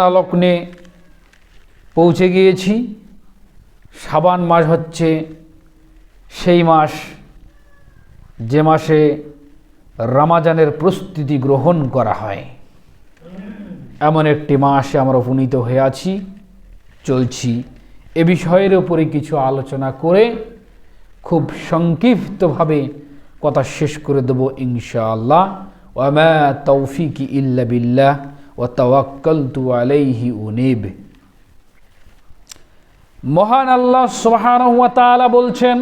লগ্নে পৌঁছে গিয়েছি। সাবান মাস হচ্ছে, সেই মাস, যে মাসে রামাজানের প্রস্তুতি গ্রহণ করা হয়। এমন একটি মাসে আমরা উপনীত হয়ে আছি, চলছি। এ বিষয়ের উপরে কিছু আলোচনা করে খুব সংক্ষিপ্তভাবে কথা শেষ করে দেব ইনশাআল্লাহ। ওয়ামা তৌফিকি ইল্লা বিল্লাহ। ও তাওয়াক্কালতু আলাইহি উনিব মহান আল্লাহ সুবহানাহু ওয়া তাআলা বলছেন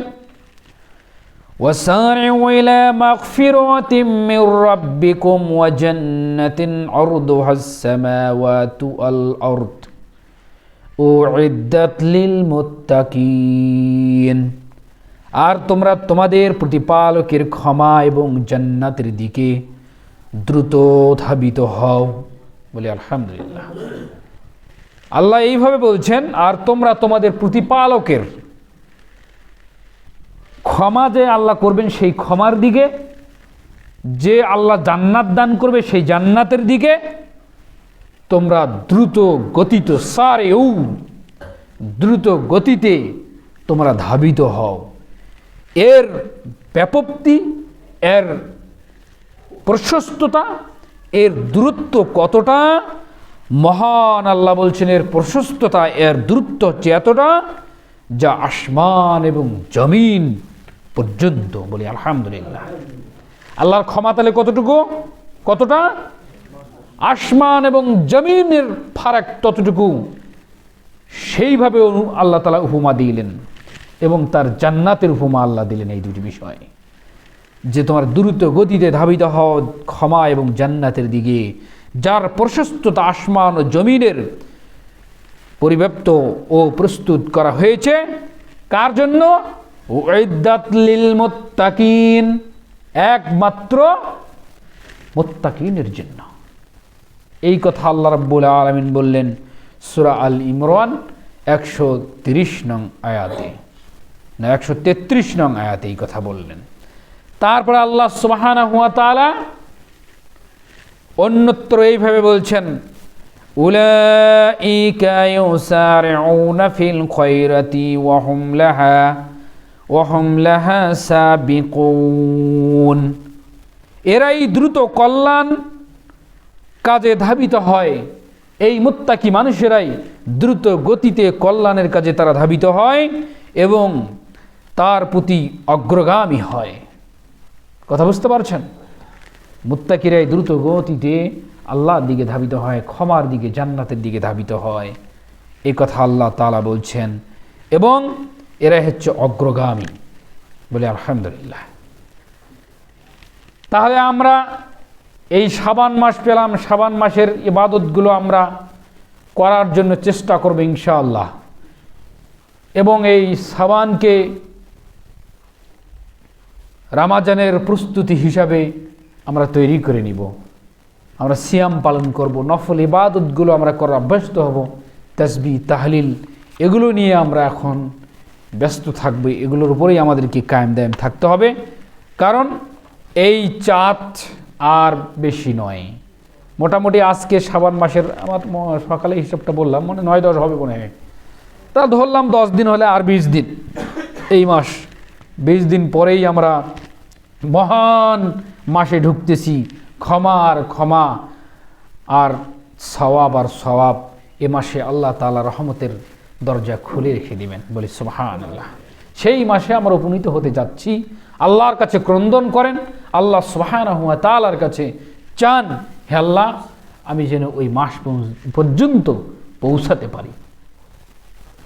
وسارعوا إلى مغفرة من ربكم وجنة عرضها السماوات والأرض أعدت للمتقين আর তোমরা তোমাদের প্রতিপালকের ক্ষমা এবং জান্নাতের দিকে দ্রুত ধাবিত হও বলে, আলহামদুলিল্লাহ। আল্লাহ এইভাবে বলছেন, আর তোমরা তোমাদের প্রতিপালকের ক্ষমা যে আল্লাহ করবেন সেই ক্ষমার দিকে, যে আল্লাহ জান্নাত দান করবে সেই জান্নাতের দিকে, তোমরা দ্রুত গতিত সারে উ দ্রুত গতিতে তোমরা ধাবিত হও। এর ব্যাপক্তি এর প্রশস্ততা এর দূরত্ব কতটা? মহান আল্লাহ বলছেন এর প্রশস্ততা, এর দূরত্ব হচ্ছে এতটা যা আসমান এবং জমিন পর্যন্ত বলি, আলহামদুলিল্লাহ। আল্লাহর ক্ষমা তাহলে কতটুকু? কতটা? আসমান এবং জমিনের ফারাক ততটুকু। সেইভাবে আল্লাহ তালা উপমা দিলেন এবং তার জান্নাতের উপমা আল্লাহ দিলেন এই দুটি বিষয়। যে তোমার দ্রুত গতিতে ধাবিত হও ক্ষমা এবং জান্নাতের দিকে। যার প্রশস্ততা আসমান ও জমিনের পরিব্যাপ্ত ও প্রস্তুত করা হয়েছে, কার জন্য? মুত্তাকিন। একমাত্র মোত্তাকিনের জন্য। এই কথা আল্লাহ রাব্বুল আলামিন বললেন সূরা আল ইমরান একশো তিরিশ নং আয়াতে। না, একশো তেত্রিশ নং আয়াতে এই কথা বললেন। তারপরে আল্লাহ সুবহানাহু ওয়া তাআলা অন্যত্র এইভাবে বলছেন أولئك يسارعون في الخيرة وهم لها وهم لها سابقون এরাই দ্রুত কল্যাণ কাজে ধাবিত হয় এই মুত্তাকি মানুষেরাই দ্রুত গতিতে কল্যাণের কাজে তারা ধাবিত হয় এবং তার প্রতি অগ্রগামী হয় কথা বুঝতে পারছেন? মুত্তাকিরাই দ্রুত গতিতে আল্লাহর দিকে ধাবিত হয়, ক্ষমার দিকে, জান্নাতের দিকে ধাবিত হয়। এই কথা আল্লাহ তালা বলছেন। এবং এরাই হচ্ছে অগ্রগামী বলে আলহামদুলিল্লাহ। তাহলে আমরা এই সাবান মাস পেলাম। সাবান মাসের ইবাদতগুলো আমরা করার জন্য চেষ্টা করব ইনশাআল্লাহ। এবং এই সাবানকে রামাজানের প্রস্তুতি হিসাবে আমরা তৈরি করে নিব। আমরা সিয়াম পালন করব, নফল ইবাদতগুলো আমরা করার অভ্যস্ত হব, তসবি, তাহলিল, এগুলো নিয়ে আমরা এখন ব্যস্ত থাকব, এগুলোর উপরেই আমাদেরকে কায়েম দায়েম থাকতে হবে। কারণ এই চাঁদ আর বেশি নয়। মোটামুটি আজকে সাবান মাসের, আমার সকালে হিসাবটা বললাম মানে নয় দশ হবে মনে হয়। তা ধরলাম দশ দিন হলে আর বিশ দিন। এই মাস, বিশ দিন পরেই আমরা মহান মাসে ঢুকতেছি, ক্ষমা আর ক্ষমা আর সওয়াব আর সওয়াব এ মাসে আল্লাহ তাআলা রহমতের দরজা খুলে রেখে দিবেন। বলি সুবহান আল্লাহ সেই মাসে আমরা উপনীত হতে যাচ্ছি, আল্লাহর কাছে ক্রন্দন করেন, আল্লাহ সুবহান হুয়া তালার কাছে চান, হে আল্লাহ, আমি যেন ওই মাস পর্যন্ত পৌঁছাতে পারি।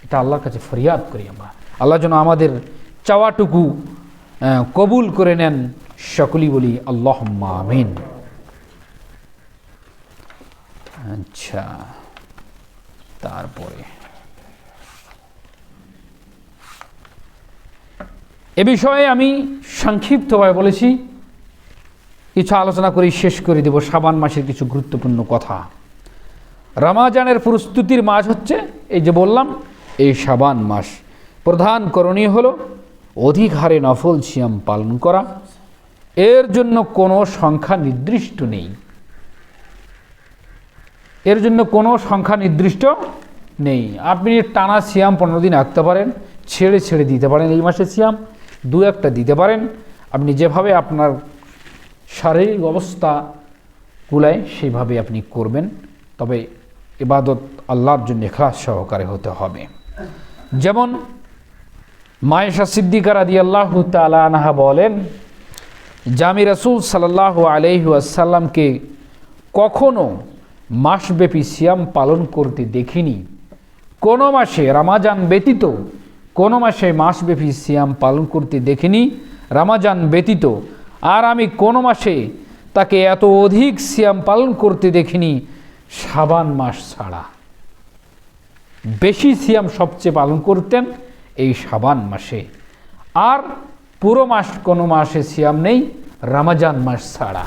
এটা আল্লাহর কাছে ফরিয়াদ করি আমরা। আল্লাহ যেন আমাদের চাওয়াটুকু কবুল করে নেন সকলেই বলি আল্লাহ আমিন। আচ্ছা তারপরে। এ বিষয়ে আমি সংক্ষিপ্তভাবে বলেছি, কিছু আলোচনা করে শেষ করে দেব, সাবান মাসের কিছু গুরুত্বপূর্ণ কথা। রামাজানের প্রস্তুতির মাস হচ্ছে, এই যে বললাম, এই সাবান মাস। প্রধান করণীয় হলো অধিক হারে নফল সিয়াম পালন করা। এর জন্য কোনো সংখ্যা নির্দিষ্ট নেই। এর জন্য কোনো সংখ্যা নির্দিষ্ট নেই। আপনি টানা সিয়াম পনেরো দিন আঁকতে পারেন, ছেড়ে ছেড়ে দিতে পারেন এই মাসে সিয়াম, দু একটা দিতে পারেন। আপনি যেভাবে আপনার শারীরিক অবস্থা কুলায় সেইভাবে আপনি করবেন, তবে এবাদত আল্লাহর জন্য খাস সহকারে হতে হবে। যেমন মায়েশা সিদ্দিকার আদি আল্লাহ তালাহা বলেন, জামি রসুল সাল্লাহ আলহি আসাল্লামকে কখনো মাসব্যাপী সিয়াম পালন করতে দেখিনি। কোনো মাসে রামাজান ব্যতীত, কোনো মাসে মাসব্যাপী সিয়াম পালন করতে দেখিনি। রামাজান ব্যতীত, আর আমি কোনো মাসে তাকে এত অধিক সিয়াম পালন করতে দেখিনি, সাবান মাস ছাড়া। বেশি সিয়াম সবচেয়ে পালন করতেন এই সাবান মাসে। আর পুরো মাস কোনো মাসে সিয়াম নেই, রামাজান মাস ছাড়া।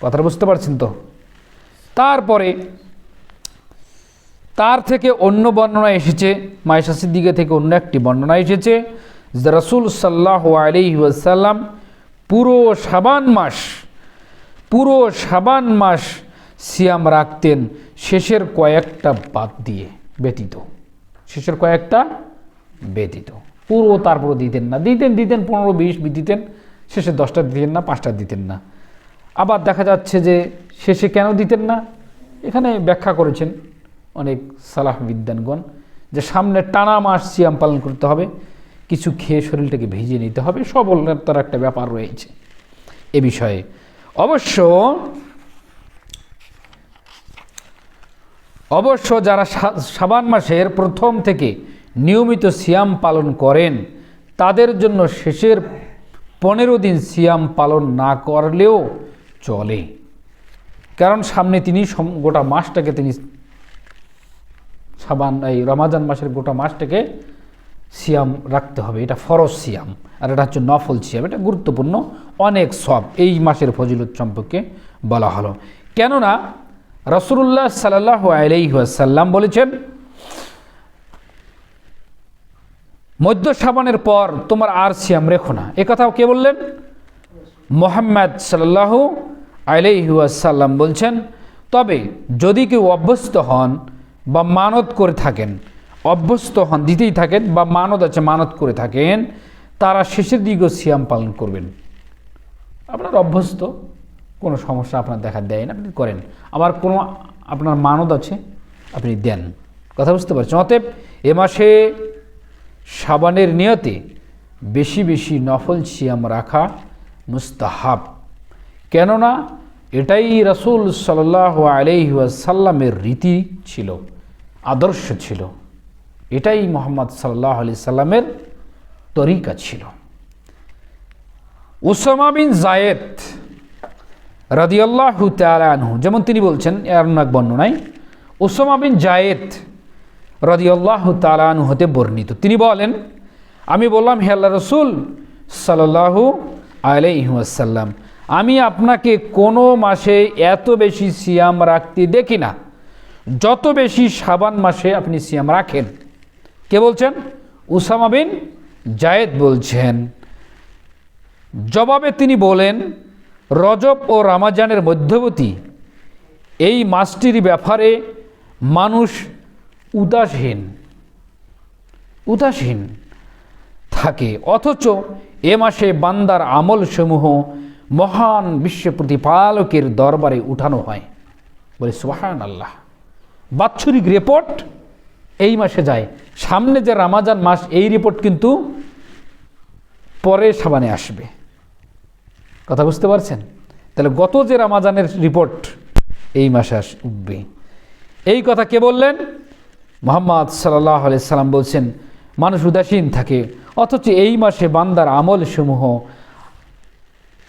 কথাটা বুঝতে পারছেন তো? তারপরে তার থেকে অন্য বর্ণনা এসেছে, মায়েশা দিকে থেকে অন্য একটি বর্ণনা এসেছে রসুল সাল্লাহ আলি পুরো সাবান মাস, পুরো সাবান মাস সিয়াম রাখতেন, শেষের কয়েকটা বাদ দিয়ে ব্যতীত। শেষের কয়েকটা ব্যতীত পূর্ব তারপর দিতেন না। দিতেন দিতেন, পনেরো, বিশ দিতেন। শেষে দশটা দিতেন না, পাঁচটা দিতেন না। আবার দেখা যাচ্ছে যে শেষে কেন দিতেন না? এখানে ব্যাখ্যা করেছেন অনেক সালাহ বিদ্যানগণ যে সামনে টানা মাস সিয়াম পালন করতে হবে, কিছু খেয়ে শরীরটাকে ভিজিয়ে নিতে হবে। সব তার একটা ব্যাপার রয়েছে। এ বিষয়ে অবশ্য অবশ্য যারা সাবান মাসের প্রথম থেকে নিয়মিত সিয়াম পালন করেন, তাদের জন্য শেষের পনেরো দিন সিয়াম পালন না করলেও চলে। কারণ সামনে তিনি গোটা মাসটাকে তিনি সাবান, এই রমাজান মাসের গোটা মাসটাকে সিয়াম রাখতে হবে। এটা ফরজ সিয়াম, আর এটা হচ্ছে নফল সিয়াম। এটা গুরুত্বপূর্ণ, অনেক সব। এই মাসের ফজিলত সম্পর্কে বলা হলো। কেননা রসুল্লাহ সাল্লাহ আলাইসাল্লাম বলেছেন, মধ্য সাবানের পর তোমার আর সিয়াম রেখো না। কথাও কে বললেন? মোহাম্মদ সাল্লাহ আলাইসাল্লাম বলছেন, তবে যদি কেউ অভ্যস্ত হন বা মানত করে থাকেন, অভ্যস্ত হন, দিতেই থাকেন বা মানত আছে, মানত করে থাকেন, তারা শেষের দিকেও সিয়াম পালন করবেন। আপনার অভ্যস্ত। কোনো সমস্যা আপনার দেখা দেয় না, আপনি করেন। আবার কোনো আপনার মানত আছে, আপনি দেন। কথা বুঝতে পারছেন? অতএব এ মাসে সাবানের নিয়তে বেশি বেশি নফল সিয়াম রাখা মুস্তাহাব। কেননা এটাই রসুল সাল্লাহ আলহিসাল্লামের রীতি ছিল, আদর্শ ছিল। এটাই মোহাম্মদ সাল্লাহ আলি সাল্লামের তরিকা ছিল। উসামা বিন জায়েদ রাদিয়াল্লাহু তালানহু যেমন তিনি বলছেন এর এক বর্ণনায় উসামা বিন জায়েদ রাদিয়াল্লাহু তালানহু হতে বর্ণিত। তিনি বলেন, আমি বললাম, হে আল্লাহ রসুল সাল্লাহু আলাইসাল্লাম আমি আপনাকে কোনো মাসে এত বেশি সিয়াম রাখতে দেখি না। যত বেশি সাবান মাসে আপনি সিয়াম রাখেন। কে বলছেন? উসামা বিন জায়েদ বলছেন। জবাবে তিনি বলেন রজব ও রামাজানের মধ্যবর্তী এই মাসটির ব্যাপারে মানুষ উদাসীন উদাসীন থাকে। অথচ এ মাসে বান্দার আমলসমূহ মহান বিশ্ব প্রতিপালকের দরবারে উঠানো হয়। বলে সুহান আল্লাহ বাৎসরিক রিপোর্ট এই মাসে যায়। সামনে যে রামাজান মাস, এই রিপোর্ট কিন্তু পরে সাবানে আসবে। কথা বুঝতে পারছেন? তাহলে গত যে রামাজানের রিপোর্ট এই মাসে আস, উঠবে। এই কথা কে বললেন? মোহাম্মদ সাল্লাহ সাল্লাম বলছেন, মানুষ উদাসীন থাকে, অথচ এই মাসে বান্দার আমল সমূহ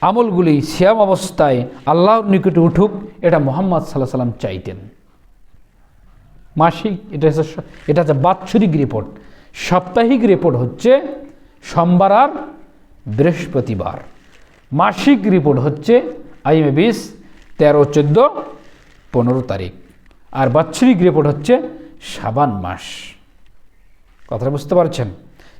আমলগুলি শ্যাম অবস্থায় আল্লাহর নিকটে উঠুক, এটা মোহাম্মদ সাল্লাহ সাল্লাম চাইতেন। মাসিক, এটা হচ্ছে এটা হচ্ছে বাৎসরিক রিপোর্ট সাপ্তাহিক রিপোর্ট হচ্ছে সোমবার আর বৃহস্পতিবার। মাসিক রিপোর্ট হচ্ছে আইএমএ বিশ, তেরো, চোদ্দ, পনেরো তারিখ। আর বাৎসরিক রিপোর্ট হচ্ছে সাবান মাস। কথাটা বুঝতে পারছেন?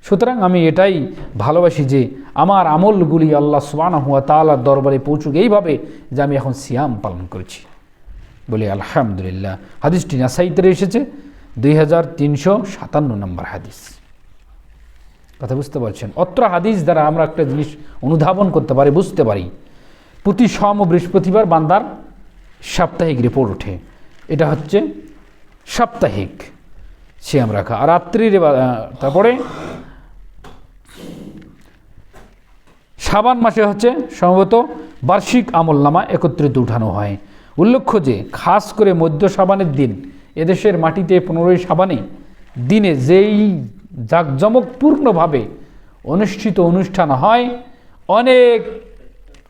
সুতরাং আমি এটাই ভালোবাসি যে আমার আমলগুলি আল্লাহ সুবানা হুয়া তালার দরবারে পৌঁছুক এইভাবে যে আমি এখন সিয়াম পালন করছি। বলি আলহামদুলিল্লাহ। হাদিসটি নাসাইতে এসেছে দুই হাজার তিনশো সাতান্ন নম্বর হাদিস। কথা বুঝতে পারছেন? অত্র হাদিস দ্বারা আমরা একটা জিনিস অনুধাবন করতে পারি, বুঝতে পারি। প্রতি সম বৃহস্পতিবার বান্দার সাপ্তাহিক রিপোর্ট ওঠে। এটা হচ্ছে সাপ্তাহিক। সিয়াম রাখা আর রাত্রির তারপরে সাবান মাসে হচ্ছে সম্ভবত বার্ষিক আমল নামা একত্রিত উঠানো হয়। উল্লেখ্য যে, খাস করে মধ্য সাবানের দিন, এদেশের মাটিতে পনেরোই সাবানে দিনে যেই জাঁকজমকপূর্ণভাবে অনুষ্ঠিত অনুষ্ঠান হয়। অনেক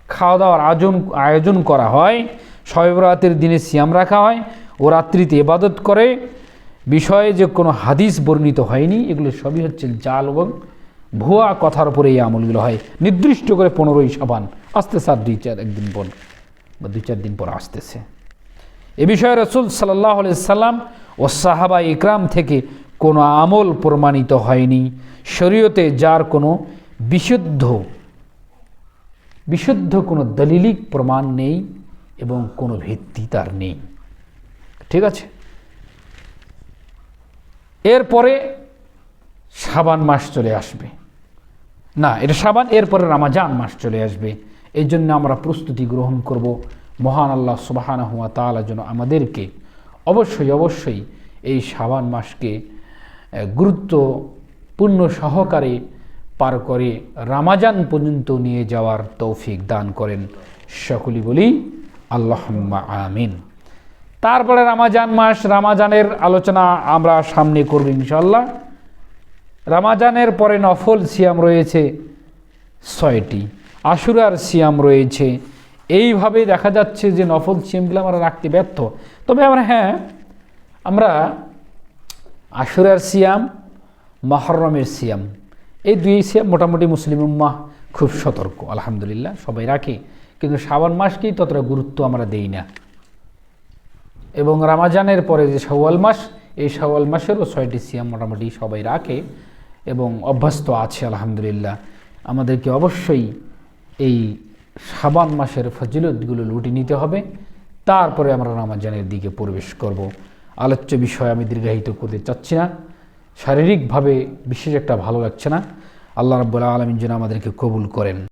খাওয়া দাওয়ার আয়োজন আয়োজন করা হয়। শয়বরাতের দিনে সিয়াম রাখা হয় ও রাত্রিতে ইবাদত করে। বিষয়ে যে কোনো হাদিস বর্ণিত হয়নি, এগুলো সবই হচ্ছে জাল এবং ভুয়া কথার উপরে এই আমলগুলো হয়। নির্দিষ্ট করে পনেরোই সাবান আসতে স্যার, দুই চার একদিন পর বা দুই চার দিন পর আসতেছে। এ বিষয়ে রসুল সাল্লাহ সাল্লাম ও সাহাবা ইকরাম থেকে কোনো আমল প্রমাণিত হয়নি। শরীয়তে যার কোনো বিশুদ্ধ বিশুদ্ধ কোনো দলিলিক প্রমাণ নেই এবং কোনো ভিত্তি তার নেই। ঠিক আছে? এরপরে সাবান মাস চলে আসবে। না, এটা সাবান এরপরে রামাজান মাস চলে আসবে। এই জন্য আমরা প্রস্তুতি গ্রহণ করব। মহান আল্লাহ সুবাহানা হুয়া তালা যেন আমাদেরকে অবশ্যই অবশ্যই এই সাবান মাসকে গুরুত্বপূর্ণ সহকারে পার করে রামাজান পর্যন্ত নিয়ে যাওয়ার তৌফিক দান করেন সকলি বলি আল্লাহ আমিন। তারপরে রামাজান মাস, রামাজানের আলোচনা আমরা সামনে করব ইনশাল্লাহ রামাজানের পরে নফল সিয়াম রয়েছে ছয়টি, আশুরার সিয়াম রয়েছে। এইভাবে দেখা যাচ্ছে যে নফল সিয়ামগুলো আমরা রাখতে ব্যর্থ। তবে আমরা হ্যাঁ আমরা আশুরার সিয়াম, মহরমের সিয়াম। এই দুই সিয়াম মোটামুটি মুসলিম উম্মাহ খুব সতর্ক, আলহামদুলিল্লাহ, সবাই রাখে। কিন্তু শ্রাবণ মাসকেই ততটা গুরুত্ব আমরা দেই না। এবং রামাজানের পরে যে শাওয়াল মাস, এই শাওয়াল মাসেরও ছয়টি সিয়াম মোটামুটি সবাই রাখে এবং অভ্যস্ত আছে, আলহামদুলিল্লাহ। আমাদেরকে অবশ্যই এই সাবান মাসের ফজিলতগুলো লুটে নিতে হবে। তারপরে আমরা রামাজানের দিকে প্রবেশ করব। আলোচ্য বিষয় আমি দীর্ঘায়িত করতে চাচ্ছি না। শারীরিকভাবে বিশেষ একটা ভালো লাগছে না। আল্লাহ রব্বুল আলমিন যেন আমাদেরকে কবুল করেন।